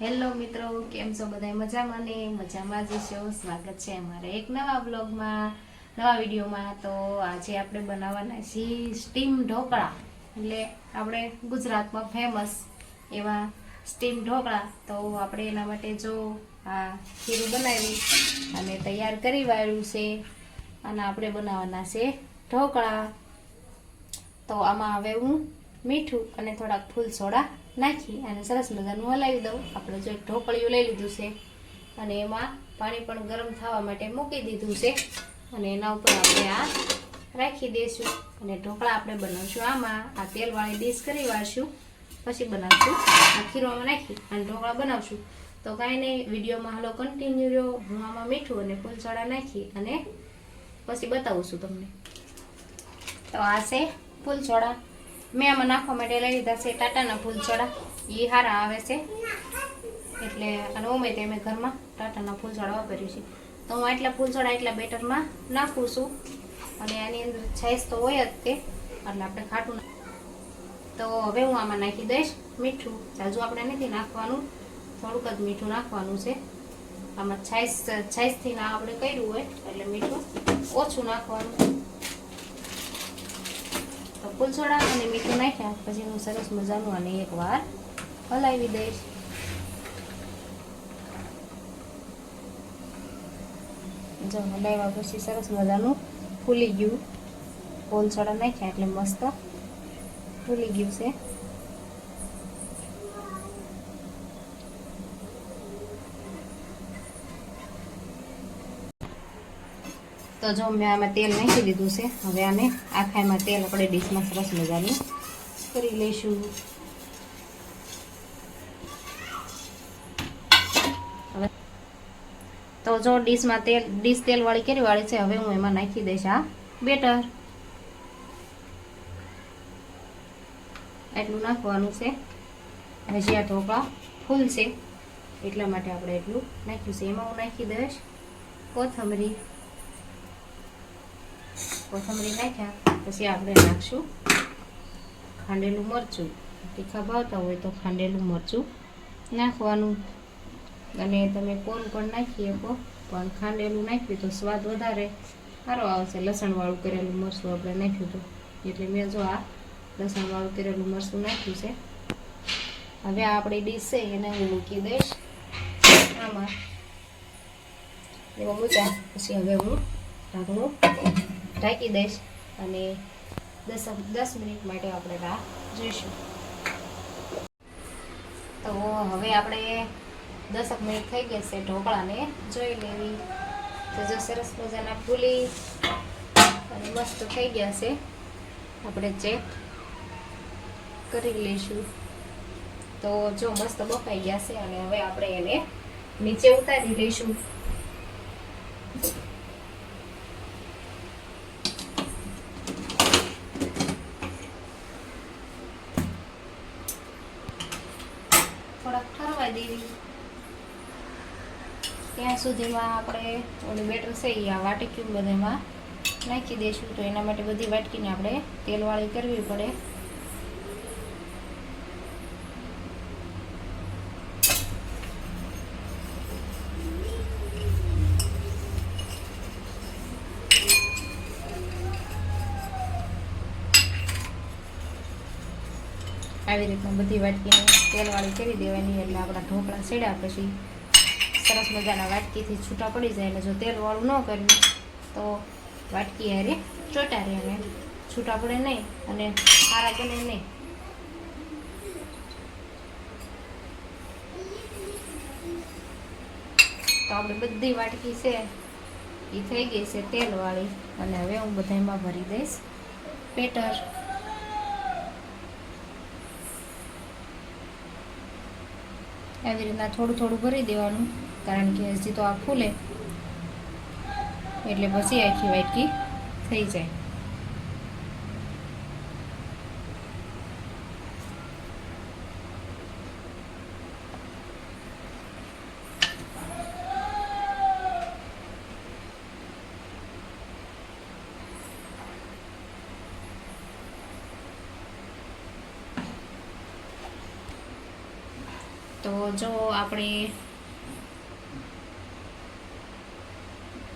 Hello મિત્રો, કેમ છો બધા મજામાં ને? મજામાં જ છો? સ્વાગત છે અમારા એક નવા બ્લોગમાં નવા વિડીયોમાં. તો આજે આપણે બનાવવાના છીએ સ્ટીમ ઢોકળા. એટલે આપણે ગુજરાતમાં ફેમસ એવા સ્ટીમ ઢોકળા. તો આપણે એના માટે જો આ ખીરું બનાવી અને તૈયાર કરી વાળ્યું છે અને આપણે બનાવવાના છે ઢોકળા. તો આમાં હવે હું મીઠું અને થોડાક ફૂલ સોડા નાખી અને સરસ મજાનું હલાવી દઉં. આપણે જો ઢોકળિયું લઈ લીધું છે અને એમાં પાણી પણ ગરમ થવા માટે મૂકી દીધું છે અને એના ઉપર આપણે આ રાખી દઈશું અને ઢોકળા આપણે બનાવશું આમાં. આ તેલવાળી ડીશ કરી વાળશું, પછી બનાવશું. આ ખીરોમાં નાખી અને ઢોકળા બનાવશું. તો કાંઈ નહીં, વિડીયોમાં હાલો કન્ટિન્યુ રહ્યો. હું આમાં મીઠું અને ફૂલચોડા નાખી અને પછી બતાવું છું તમને. તો આ છે ફૂલ સોડા મેં આમાં નાખવા માટે લઈ લીધા છે ટાટાના ફૂલ સોડા એ સારા આવે છે. એટલે અને ઉમે તે મેં ઘરમાં ટાટાના ફૂલ સોડા વાપર્યું છે. તો હું આટલા ફૂલ સોડા એટલા બેટરમાં નાખું છું. અને આની અંદર છાશ તો હોય જ તે. એટલે આપણે ખાટું તો હવે હું આમાં નાખી દઈશ મીઠું. જાજુ આપણે નથી નાખવાનું. થોડુંક જ મીઠું નાખવાનું છે. આમાં છાશ છાશથી ના આપણે કર્યું હોય એટલે મીઠું ઓછું નાખવાનું. તો ફૂલ સોડા અને મીઠું નાખ્યા, પછી હું સરસ મજાનું અને એક વાર હલાવી દઈશ. જો, હલાવ્યા પછી સરસ મજાનું ફૂલી ગયું. ફૂલ સોડા નાખ્યા, એટલે મસ્ત ફૂલી ગયું છે. તો જો મેં આમાં તેલ નાખી દીધું છે, હવે આને આખામાં તેલ આપણે ડીશમાં સરસ મજાનું કરી લઈશું. હવે તો જો ડીશમાં તેલ, ડીશ તેલવાળી કેરી વાળી છે, હવે હું એમાં નાખી દઈશ આ બેટર. એટલું નાખવાનું છે. હજી આ ઢોકળા ફૂલ છે એટલા માટે આપણે એટલું નાખ્યું છે. એમાં હું નાખી દઈશ કોથમરી. કોથમરી નાખ્યા, પછી આપણે નાખશું ખાંડેલું મરચું. તીખા ભાવતા હોય તો ખાંડેલું મરચું નાખવાનું. અને તમે કોન પણ નાખી શકો, પણ ખાંડેલું નાખ્યું તો સ્વાદ વધારે. સારો આવશે. લસણવાળું કરેલું મરચું આપણે નાખ્યું તો એટલે મેં જો આ લસણવાળું કરેલું મરચું નાખ્યું છે. હવે આપણી ડીશ છે, એને હું મૂકી દઈશ. આમાં. એમાં મૂક્યા. પછી હવે હું ઢાંકણું ઢાંકી દઈશ અને દસ દસ મિનિટ માટે આપણે રાહ જોઈશું. તો હવે આપણે દસક મિનિટ થઈ ગયા છે ઢોકળાને જોઈ લેવી. તો જો સરસ મજાના ફૂલી અને મસ્ત થઈ ગયા છે, આપણે ચેક કરી લઈશું. તો જો મસ્ત બફાઈ ગયા છે અને હવે આપણે એને નીચે ઉતારી લઈશું. દેવી ત્યાં સુધીમાં આપણે ઓલું બેટર છે એ આ વાટકી બધામાં. નાખી દઈશું તો એના માટે બધી વાટકીને આપણે તેલવાળી કરવી પડે. આવી રીતના બધી વાટકીને તેલવાળી કરી દેવાની એટલે આપણા ઢોકળા સેડ્યા પછી સરસ મજાના વાટકીથી છૂટા પડી જાય એટલે જો તેલવાળું ન કર્યું તો વાટકી હારે ચોટા રહે અને છૂટા પડે નહીં અને સારા બને નહીં. તો આપણે બધી વાટકી છે એ થઈ ગઈ છે તેલવાળી અને હવે હું બધામાં ભરી દઈશ પેટર આવી રીતના થોડું થોડું ભરી દેવાનું, કારણ કે હજી તો આ ફૂલે. એટલે પછી આખી વાટકી થઈ જાય. તો જો આપણે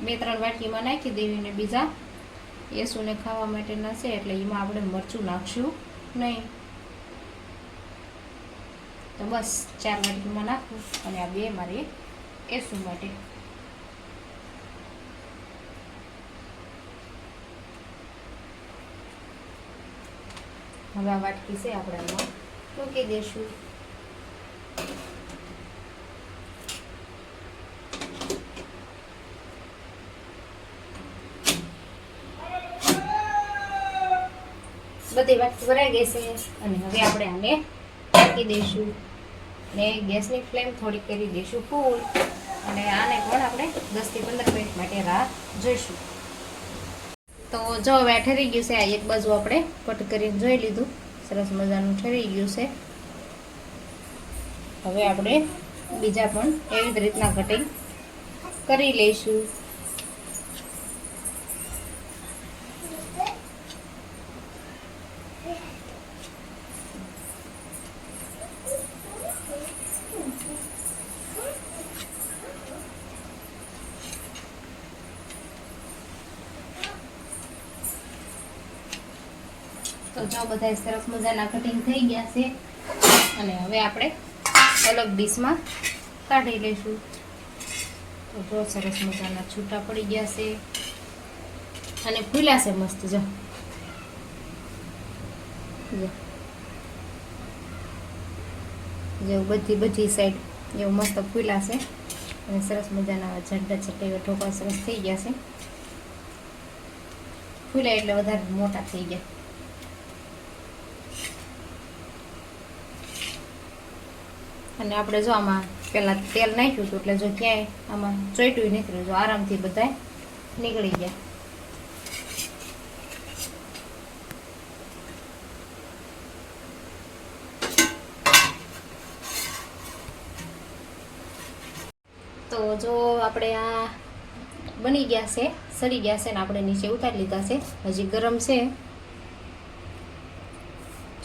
બે ત્રણ વાટકીમાં નાખી દેવી ને બીજા. એસુને ખાવા માટેના છે, એટલે એમાં આપણે મરચું નાખશું નહીં. તો બસ ચાર વાટકીમાં નાખું અને આ બે મારે એસુ માટે. હવે આ વાટકી છે આપણે મૂકી દઈશું બધી વાત ભરાઈ ગઈ છે અને હવે આપણે આને ઢાંકી દઈશું. ને ગેસની ફ્લેમ થોડી કરી દઈશું ફૂલ. અને આને પણ આપણે દસથી પંદર મિનિટ માટે રાહ જોઈશું. તો જો હવે ઠરી ગયું છે આ એક બાજુ આપણે કટ કરીને જોઈ લીધું. સરસ મજાનું ઠરી ગયું છે. હવે આપણે બીજા પણ એવી જ રીતના કટિંગ કરી લઈશું. તો જો બધા સરસ મજાના કટિંગ થઈ ગયા છે, અને હવે આપણે અલગ ડીશમાં કાઢી લઈશું તો બહુ સરસ મજાના છૂટા પડી ગયા છે. અને ફૂલાશે મસ્ત, જો. જેવું બધી બધી સાઈડ એવું મસ્ત ફૂલાશે અને સરસ મજાના છટ્ટા એવા ઢોકળા સરસ થઈ ગયા છે. ફૂલાય એટલે વધારે મોટા થઈ ગયા. અને આપણે જો આમાં પહેલાં તેલ નાખ્યું હતું એટલે જો ક્યાંય આમાં ચોટ્યું નીકળ્યું, જો આરામથી બધા નીકળી ગયા. તો જો આપણે આ બની ગયા છે, સડી ગયા છે ને આપણે નીચે ઉતારી લીધા છે. હજી ગરમ છે.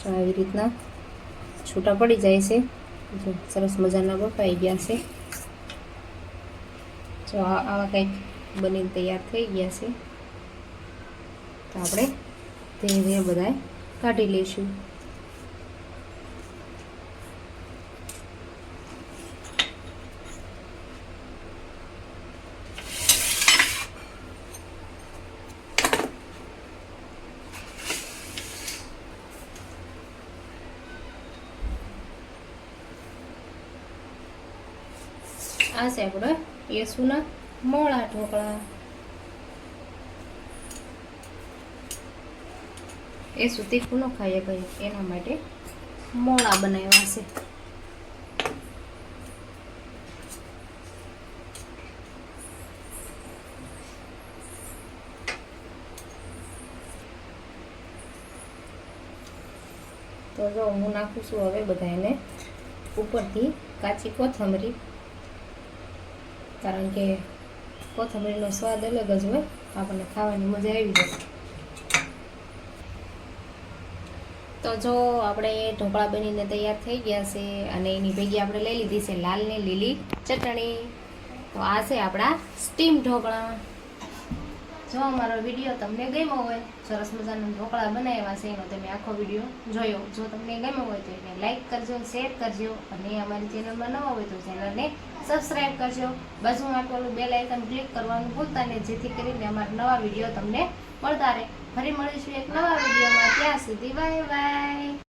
જો આવી રીતના છૂટા પડી જાય છે. જો સરસ મજાના બફાઈ ગયા છે. જો આવા કંઈક બનીને તૈયાર થઈ ગયા છે. તો આપણે ધીરે ધીરે બધા કાઢી લઈશું. આ છે આપણે મોળા ઢોકળા. એ સુધી ન ખાઈએ કઈ એના માટે મોળા બનાવ્યા છે. તો જો હું નાખું છું હવે બધા એને ઉપરથી કાચી કોથમરી. કારણ કે કોથમીરનો સ્વાદ અલગ જ હોય. આપણને ખાવાની મજા આવી જાય. તો જો આપણે ઢોકળા બનીને તૈયાર થઈ ગયા છે અને એની ભેગી આપણે લઈ લીધી છે લાલ ને લીલી ચટણી. તો આ છે આપણા સ્ટીમ ઢોકળા. જો અમારો વીડિયો તમને ગમ્યો હોય, સરસ મજાના ઢોકળા બનાવ્યા છે, એનો તમે આખો વીડિયો જોયો. જો તમને ગમ્યો હોય તો એને લાઇક કરજો શેર કરજો અને અમારી ચેનલમાં નવા હોય તો ચેનલને સબસ્ક્રાઈબ કરજો. બાજુમાં આપેલું બેલ આઇકન ક્લિક કરવાનું ભૂલતા નહીં, જેથી કરીને અમારા નવા વીડિયો તમને મળતા રહે. ફરી મળીશું એક નવા વિડીયોમાં. ત્યાં સુધી બાય બાય